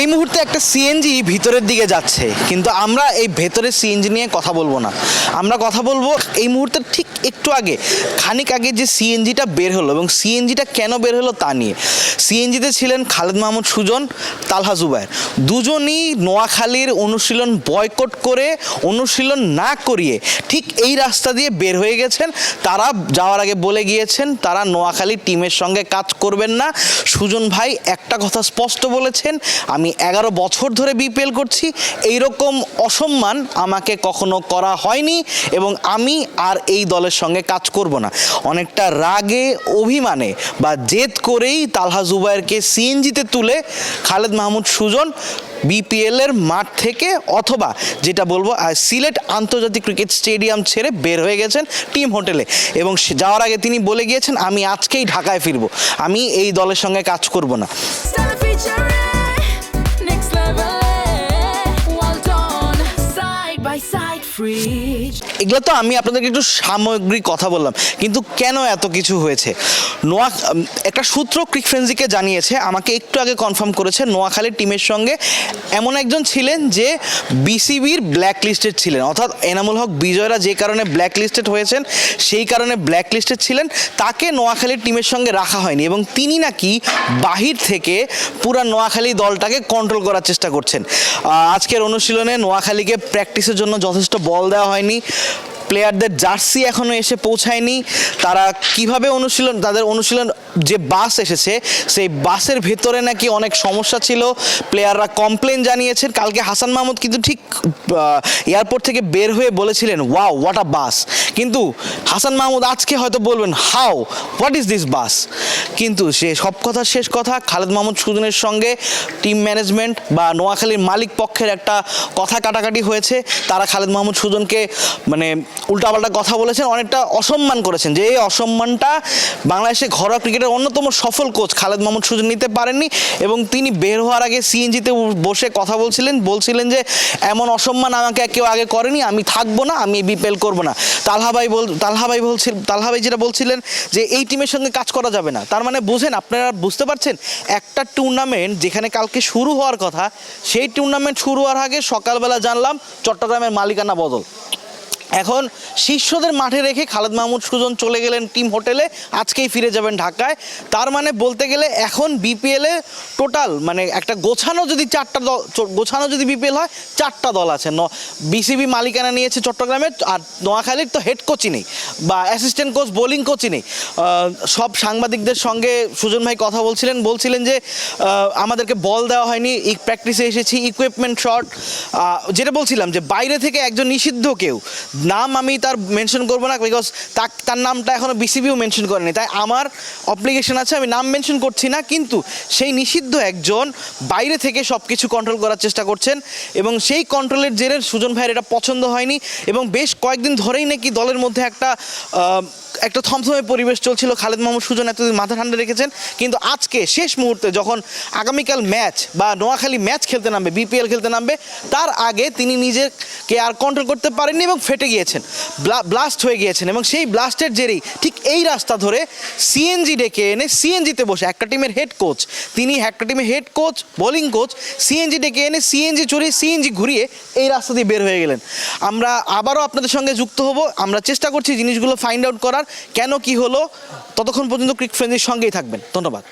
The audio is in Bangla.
এই মুহূর্তে একটা সিএনজি ভিতরের দিকে যাচ্ছে, কিন্তু আমরা এই ভেতরের সিএনজি নিয়ে কথা বলব না। আমরা কথা বলব এই মুহূর্তে ঠিক একটু আগে, খানিক আগে যে সিএনজিটা বের হলো এবং সিএনজিটা কেন বের হলো তা নিয়ে। সিএনজিতে ছিলেন খালেদ মাহমুদ, সুজন, তালহা জুবায়ের। দুজনই নোয়াখালীর অনুশীলন বয়কট করে, অনুশীলন না করিয়ে ঠিক এই রাস্তা দিয়ে বের হয়ে গেছেন। তারা যাওয়ার আগে বলে গিয়েছেন, তারা নোয়াখালী টিমের সঙ্গে কাজ করবেন না। সুজন ভাই একটা কথা স্পষ্ট বলেছেন, আমি এগারো বছর ধরে বিপিএল করছি। এইরকম অসম্মান আমাকে কখনো করা হয়নি এবং আমি আর এই দলের সঙ্গে কাজ করব না। অনেকটা রাগে, অভিমানে বা জেদ করেই তালহা জুবায়েরকে সিএনজিতে তুলে খালেদ মাহমুদ সুজন বিপিএল এর মাঠ থেকে অথবা যেটা বলব সিলেট আন্তর্জাতিক ক্রিকেট স্টেডিয়াম ছেড়ে বের হয়ে গেছেন টিম হোটেলে। এবং যাওয়ার আগে তিনি বলে গিয়েছেন, আমি আজকেই ঢাকায় ফিরবো। আমি এই দলের সঙ্গে কাজ করব না। এগুলো তো আমি আপনাদেরকে একটু সামগ্রিক কথা বললাম, কিন্তু কেন এত কিছু হয়েছে? নোয়া একটা সূত্র ক্রিক ফ্রেন্সিকে জানিয়েছে, আমাকে একটু আগে কনফার্ম করেছে, নোয়াখালীর টিমের সঙ্গে এমন একজন ছিলেন যে বিসিবির ব্ল্যাক লিস্টেড ছিলেন। অর্থাৎ এনামুল হক বিজয়রা যে কারণে ব্ল্যাক লিস্টেড হয়েছেন, সেই কারণে ব্ল্যাক লিস্টেড ছিলেন, তাকে নোয়াখালীর টিমের সঙ্গে রাখা হয়নি এবং তিনি নাকি বাহির থেকে পুরা নোয়াখালী দলটাকে কন্ট্রোল করার চেষ্টা করছেন। আজকের অনুশীলনে নোয়াখালীকে প্র্যাকটিসের জন্য যথেষ্ট বল দেওয়া হয়নি। প্লেয়ারদের জার্সি এখনও এসে পৌঁছায়নি। তারা কীভাবে অনুশীলন, তাদের অনুশীলন যে বাস এসেছে, সেই বাসের ভেতরে নাকি অনেক সমস্যা ছিল। প্লেয়াররা কমপ্লেন জানিয়েছেন। কালকে হাসান মাহমুদ কিন্তু ঠিক এয়ারপোর্ট থেকে বের হয়ে বলেছিলেন, ওয়াও হোয়াট আ বাস। কিন্তু হাসান মাহমুদ আজকে হয়তো বলবেন how what is this bus? কিন্তু সে সব কথা শেষ কথা, খালেদ মাহমুদ সুজনের সঙ্গে টিম ম্যানেজমেন্ট বা নোয়াখালীর মালিক পক্ষের একটা কথা কাটাকাটি হয়েছে। তারা খালেদ মাহমুদ সুজনকে মানে উল্টাপাল্টা কথা বলেছেন, অনেকটা অসম্মান করেছেন যে এই অসম্মানটা বাংলাদেশে ঘরোয়া ক্রিকেটের অন্যতম সফল কোচ খালেদ মাহমুদ সুজন নিতে পারেননি এবং তিনি বের হওয়ার আগে সিএনজিতে বসে কথা বলছিলেন বলছিলেন যে এমন অসম্মান আমাকে কেউ আগে করেনি, আমি থাকব না, আমি বিপিএল করব না। তালহা ভাই বল, তালহা ভাই বলছিল, তালহা ভাই যেটা বলছিলেন যে এই টিমের সঙ্গে কাজ করা যাবে না। তার মানে বুঝেন, আপনারা বুঝতে পারছেন, একটা টুর্নামেন্ট যেখানে কালকে শুরু হওয়ার কথা, সেই টুর্নামেন্ট শুরু হওয়ার আগে সকালবেলা জানলাম চট্টগ্রামের মালিকানা বদল। এখন শিষ্যদের মাঠে রেখে খালেদ মাহমুদ সুজন চলে গেলেন টিম হোটেলে, আজকেই ফিরে যাবেন ঢাকায়। তার মানে বলতে গেলে এখন বিপিএলে টোটাল মানে একটা গোছানো যদি চারটা দল গোছানো যদি বিপিএল হয়, চারটা দল আছে। ন বিসিবি মালিকানা নিয়েছে চট্টগ্রামের আর নোয়াখালীর তো হেড কোচই নেই, বা অ্যাসিস্ট্যান্ট কোচ বোলিং কোচই নেই। সব সাংবাদিকদের সঙ্গে সুজন ভাই কথা বলছিলেন বলছিলেন যে আমাদেরকে বল দেওয়া হয়নি প্র্যাকটিসে এসেছি ইকুইপমেন্ট শর্ট যেটা বলছিলাম যে, বাইরে থেকে একজন নিষিদ্ধ কেউ নাম আমি তার মেনশন করব না বিকজ তার নামটা এখনও বিসিবিও মেনশন করেনি। তাই আমার অপ্লিকেশন আছে, আমি নাম মেনশন করছি না, কিন্তু সেই নিষিদ্ধ একজন বাইরে থেকে সব কিছু কন্ট্রোল করার চেষ্টা করছেন এবং সেই কন্ট্রোলের জেরে সুজন ভাইয়ের এটা পছন্দ হয়নি এবং বেশ কয়েকদিন ধরেই নাকি দলের মধ্যে একটা একটা থমথমে পরিবেশ চলছিল। খালেদ মাহমুদ সুজন এতদিন মাথা ঠান্ডা রেখেছেন। কিন্তু আজকে শেষ মুহূর্তে যখন আগামীকাল ম্যাচ বা নোয়াখালী ম্যাচ খেলতে নামবে বিপিএল খেলতে নামবে, তার আগে তিনি নিজেকে আর কন্ট্রোল করতে পারেননি এবং ফেটে গিয়েছেন ব্লাস্ট হয়ে গিয়েছেন এবং সেই ব্লাস্টের জেরেই ঠিক এই রাস্তা ধরে সিএনজি ডেকে এনে সিএনজিতে বসে, একটা টিমের হেড কোচ তিনি একটা টিমের head coach bowling coach CNG ডেকে এনে সিএনজি চড়িয়ে সিএনজি ঘুরিয়ে এই রাস্তা দিয়ে বের হয়ে গেলেন। আমরা আবারও আপনাদের সঙ্গে যুক্ত হব, আমরা চেষ্টা করছি জিনিসগুলো ফাইন্ড আউট করার, কেন কি হলো, ততক্ষণ পর্যন্ত ক্রিক ফ্রেন্ডের সঙ্গেই থাকবেন। ধন্যবাদ।